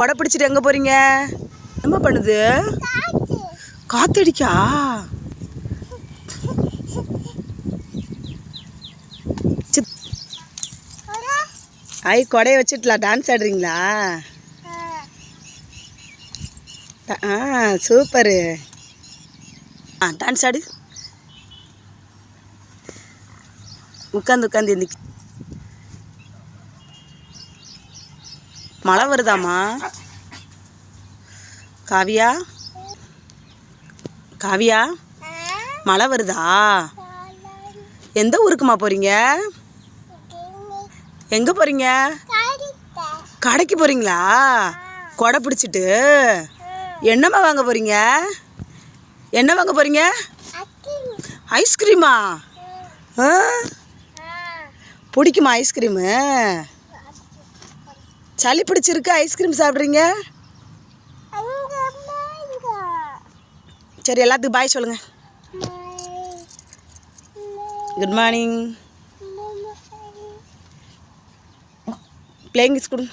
கொடை பிடிச்சிட்டு எங்கே போகிறீங்க என்ன பண்ணுது? காத்தடிக்கா? ஐ கொடையை வச்சுட்டலாம் டான்ஸ் ஆடுறீங்களா? ஆ சூப்பரு. ஆ டான்ஸ் ஆடு. உட்காந்து உட்காந்து இன்னைக்கு மழை வருதாம்மா? காவியா? காவியா? மழை வருதா? எந்த ஊருக்குமா போகிறீங்க எங்கே போகிறீங்க கடைக்கு போகிறீங்களா கொடை பிடிச்சிட்டு. என்னம்மா வாங்க போகிறீங்க என்ன வாங்க போகிறீங்க ஐஸ்கிரீமா? ஆ? பிடிக்குமா ஐஸ்கிரீமு? சளி பிடிச்சிருக்கு ஐஸ்கிரீம் சாப்பிட்றீங்க? சரி எல்லாத்துக்கும் பாய் சொல்லுங்கள் குட் மார்னிங் பிளேயிங் கொடுங்க